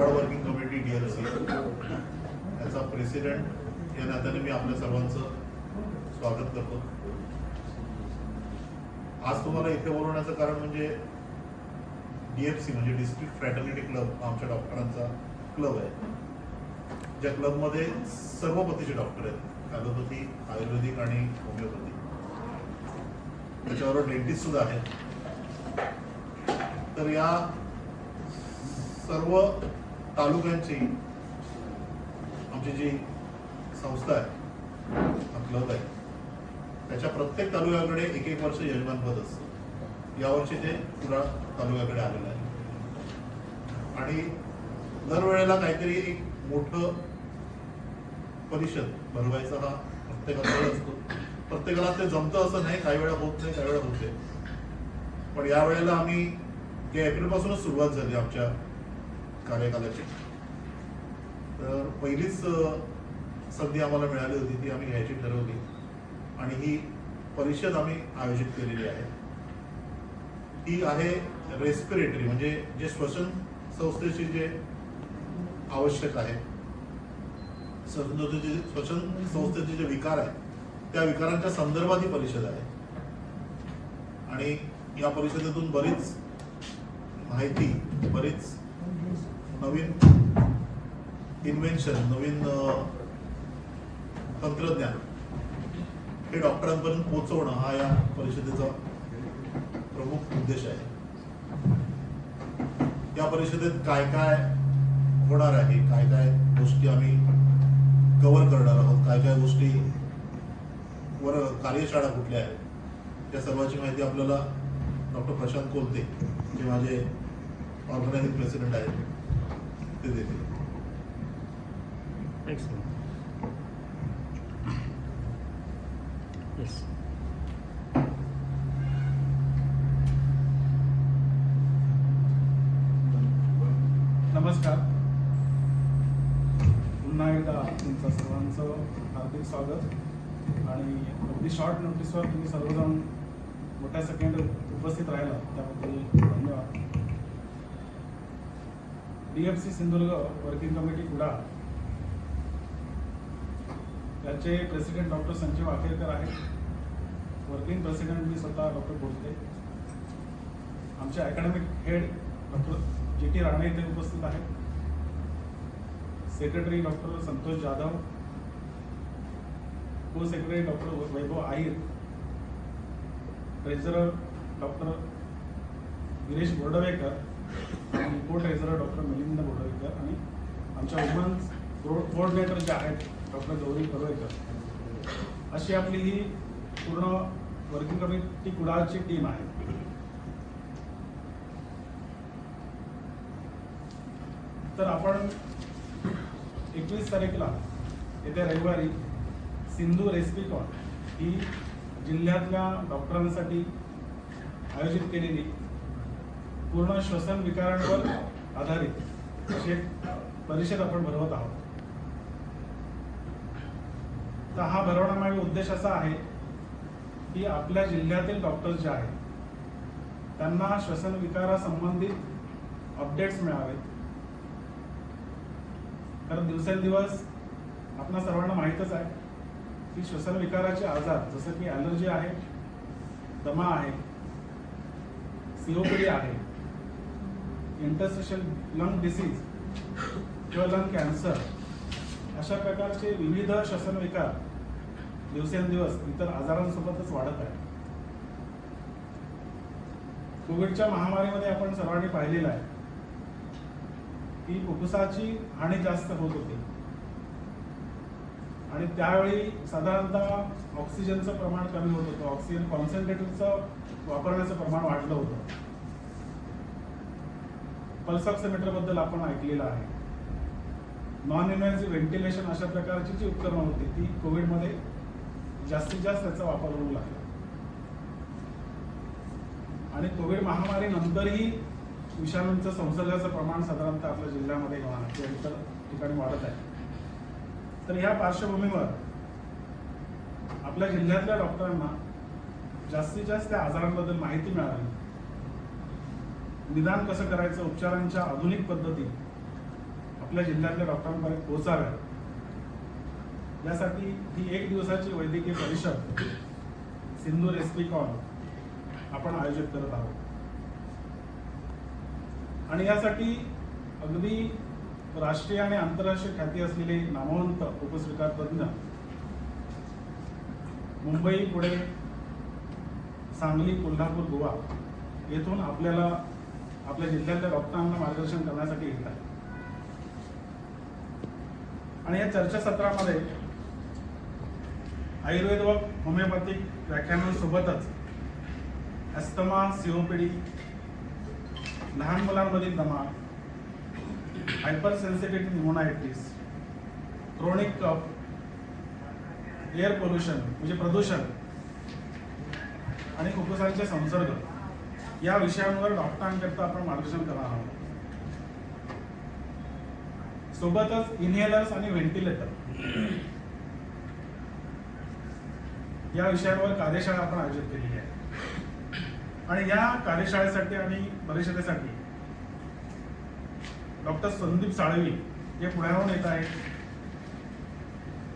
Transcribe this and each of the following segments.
Board working committee DLC याचा president या नात्याने मी आपल्या सर्वांचं स्वागत करतो. आज तुम्हाला इथे बोलवण्याचं कारण म्हणजे डी एफ सी म्हणजे डिस्ट्रिक्ट फ्रॅटर्निटी क्लब आमच्या डॉक्टरांचा क्लब आहे. ज्या क्लबमध्ये सर्व पतीचे डॉक्टर आहेत. ॲलोपॅथी आयुर्वेदिक आणि होमिओपॅथी. त्याच्याबरोबर डेंटिस्ट सुद्धा आहेत. तर या सर्व तालुक्यांची आमची जी संस्था आहे हा क्लब आहे त्याच्या प्रत्येक तालुक्याकडे एक एक वर्ष यजमानपद असतं. यावर्षी ते पुरा तालुक्याकडे आलेलं आहे. आणि दरवेळेला काहीतरी एक मोठं परिषद भरवायचा हा प्रत्येकाचा वेळ असतो. प्रत्येकाला ते जमतं असं नाही काही वेळा होत नाही काही वेळा होते. पण यावेळेला आम्ही ते एप्रिलपासूनच सुरुवात झाली आमच्या कार्यकालाची. तर पहिलीच संधी आम्हाला मिळाली होती ती आम्ही घ्यायची ठरवली. आणि ही परिषद आम्ही आयोजित केलेली आहे. ती आहे रेस्पिरेटरी म्हणजे जे श्वसन संस्थेची जे आवश्यक आहे. संस्थेचे श्वसन संस्थेचे जे विकार आहेत त्या विकारांच्या संदर्भात ही परिषद आहे. आणि या परिषदेतून बरीच माहिती बरीच नवीन इन्व्हेन्शन नवीन तंत्रज्ञान हे डॉक्टरांपर्यंत पोहोचवणं हा या परिषदेचा प्रमुख उद्देश आहे. या परिषदेत काय काय होणार आहे काय काय गोष्टी आम्ही कव्हर करणार आहोत काय काय गोष्टी वर कार्यशाळा कुठल्या आहेत त्या सर्वांची माहिती आपल्याला डॉक्टर प्रशांत कोलते जे माझे ऑर्गनायझिंग प्रेसिडेंट आहेत ते देतील Excellent. Yes. नमस्कार पुन्हा एकदा तुमचं सर्वांचं हार्दिक स्वागत आणि अगदी शॉर्ट नोटीसवर तुम्ही सर्वजण मोठ्या सेकंड उपस्थित राहिला त्याबद्दल धन्यवाद C Sindhudurg working committee Kudal. याचे प्रेसिडेंट डॉक्टर संजीव आखेरकर आहेत. वर्किंग प्रेसिडेंट मी स्वतः डॉक्टर बोलते. आमचे academic head doctor J T Rane इथे उपस्थित आहेत. Secretary doctor Santosh Jadhav. Co secretary doctor Vaibhav Ahir. Treasurer doctor Girish Bordwekar. Treasurer doctor Milind Bodwekar आणि आमच्या वुमन कोऑर्डिनेटर जे आहेत डॉक्टर गौरी परवेकर अशी आपली ही पूर्ण वर्किंग कमिटी कुडाळची टीम आहे. तर आपण एकवीस तारीखला येत्या रविवारी सिंधू रेस्पिकॉन ही जिल्ह्यातल्या डॉक्टरांसाठी आयोजित केलेली पूर्ण श्वसन विकारांवर आधारित अशी एक परिषद आपण भरवत आहोत. तर हा भरवण्यामागे उद्देश असा आहे की आपल्या जिल्ह्यातील डॉक्टर्स जे आहेत त्यांना श्वसन विकारासंबंधित अपडेट्स मिळावेत. कारण दिवसेंदिवस आपणा सर्वांना माहीतच आहे की श्वसन विकाराचे आजार जसं की ॲलर्जी आहे दमा आहे सीओपीडी आहे इंटरसेशल लंग डिसीज किंवा लंग कॅन्सर अशा प्रकारचे विविध श्वसनविकार दिवसेंदिवस इतर आजारांसोबतच वाढत आहे कोविडच्या महामारीमध्ये आपण सर्वांनी पाहिलेलं आहे की फुफ्फुसाची हानी जास्त होत होती. आणि त्यावेळी साधारणतः ऑक्सिजनचं प्रमाण कमी होत होतं. ऑक्सिजन कॉन्सन्ट्रेटरचं वापरण्याचं प्रमाण वाढलं होतं. पल्स ऑक्सिमीटरबद्दल आपण ऐकलेलं आहे. नॉन इन्व्हेन्सिव्ह व्हेंटिलेशन अशा प्रकारची जी उपकरणं होती ती कोविडमध्ये जास्तीत जास्त त्याचा वापर होऊ लागला. आणि कोविड महामारी नंतरही विषाणूंचं संसर्गाचं प्रमाण साधारणतः आपल्या जिल्ह्यामध्ये किंवा इतर ठिकाणी वाढत आहे. तर ह्या पार्श्वभूमीवर आपल्या जिल्ह्यातल्या डॉक्टरांना जास्तीत जास्त त्या आजारांबद्दल माहिती मिळावी. निदान कसं करायचं उपचारांच्या आधुनिक पद्धती आपल्या जिल्ह्यातल्या डॉक्टरांपर्यंत पोहोचाव्या यासाठी ही एक दिवसाची वैद्यकीय परिषद सिंधू रेस्पिकॉन आपण आयोजित करत आहोत. आणि यासाठी अगदी राष्ट्रीय आणि आंतरराष्ट्रीय ख्याती असलेले नामवंत उपस्वीकार तज्ज्ञ मुंबई पुणे सांगली कोल्हापूर गोवा येथून आपल्याला आपल्या जिल्ह्यातल्या डॉक्टरांना मार्गदर्शन करण्यासाठी येत आहे. आणि या चर्चासत्रामध्ये आयुर्वेद व होमिओपॅथिक व्याख्यानांसोबतच अस्थमा सीओपीडी लहान मुलांमधील दमा hypersensitivity pneumonitis chronic cough air pollution म्हणजे प्रदूषण आणि फुफ्फुसांचे संसर्ग. या विषयांवर डॉक्टरांकरता आपण मार्गदर्शन करणार आहोत. सोबतच इनहेलर्स आणि व्हेंटिलेटर या विषयांवर कार्यशाळा आपण आयोजित केलेली आहे. आणि या कार्यशाळेसाठी आणि परिषदेसाठी डॉक्टर संदीप साळवी हे पुण्याहून येत आहेत.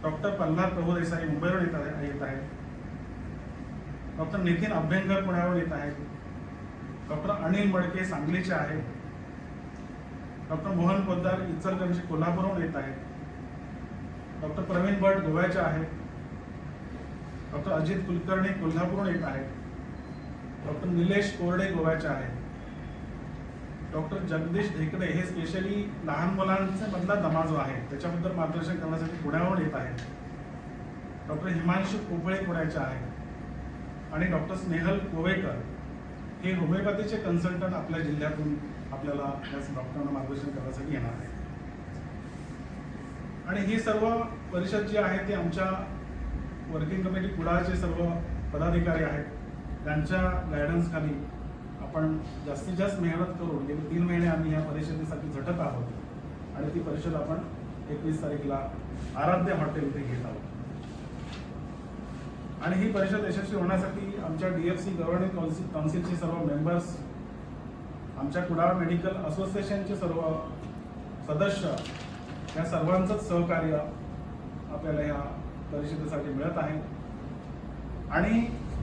डॉक्टर प्रल्हाद प्रभुदेसाई मुंबईवरून येत आहे येत आहेत. डॉक्टर नितीन अभ्यंकर पुण्याहून येत आहेत. डॉक्टर अनिल मडके सांगलीचे आहेत. डॉक्टर मोहन पोद्दार इचलकरंजी कोल्हापूरहून येत आहेत. डॉक्टर प्रवीण भट गोव्याचे आहेत. डॉक्टर अजित कुलकर्णी कोल्हापूरहून येत आहेत. डॉक्टर निलेश कोरडे गोव्याचे आहेत. डॉक्टर जगदीश ढेकडे हे स्पेशली लहान मुलांचा मधला दमा जो आहे त्याच्याबद्दल मार्गदर्शन करण्यासाठी पुण्याहून येत आहेत. डॉक्टर हिमांशू कोपळे पुण्याचे आहेत. आणि डॉक्टर स्नेहल कोवेकर. हे होमिओपॅथीचे कन्सल्टंट आपल्या जिल्ह्यातून आपल्याला त्याच डॉक्टरांना मार्गदर्शन करण्यासाठी येणार आहे आणि ही सर्व परिषद जी आहे ती आमच्या वर्किंग कमिटी कुडाळचे सर्व पदाधिकारी आहेत. त्यांच्या गायडन्सखाली आपण जास्तीत जास्त मेहनत करून गेले तीन महिने आम्ही या परिषदेसाठी झटत आहोत. आणि ती परिषद आपण एकवीस तारीखला आराध्य हॉटेल इथे घेत आहोत. आणि ही परिषद यशस्वी होण्यासाठी आमच्या डीएफसी गव्हर्निंग काउन्सिल काउन्सिलचे सर्व मेंबर्स आमच्या कुडाळ मेडिकल असोसिएशनचे सर्व सदस्य या सर्वांचंच सहकार्य आपल्याला या परिषदेसाठी मिळत आहे. आणि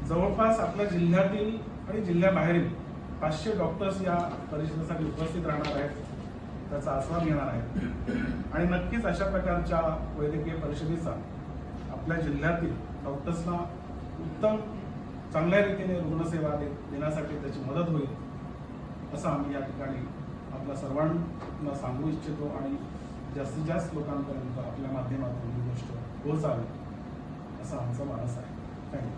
जवळपास आपल्या जिल्ह्यातील आणि जिल्ह्याबाहेरील पाचशे डॉक्टर्स या परिषदेसाठी उपस्थित राहणार आहेत त्याचा आस्वाद घेणार आहेत. आणि नक्कीच अशा प्रकारच्या वैद्यकीय परिषदेचा आपल्या जिल्ह्यातील डॉक्टर्सना उत्तम चांगल्या रीतीने रुग्णसेवा दे देण्यासाठी त्याची मदत होईल असं आम्ही या ठिकाणी आपल्या सर्वांना सांगू इच्छितो आणि जास्तीत जास्त लोकांपर्यंत आपल्या माध्यमातून ही गोष्ट पोहोचावी असा आमचा मानस आहे. थँक्यू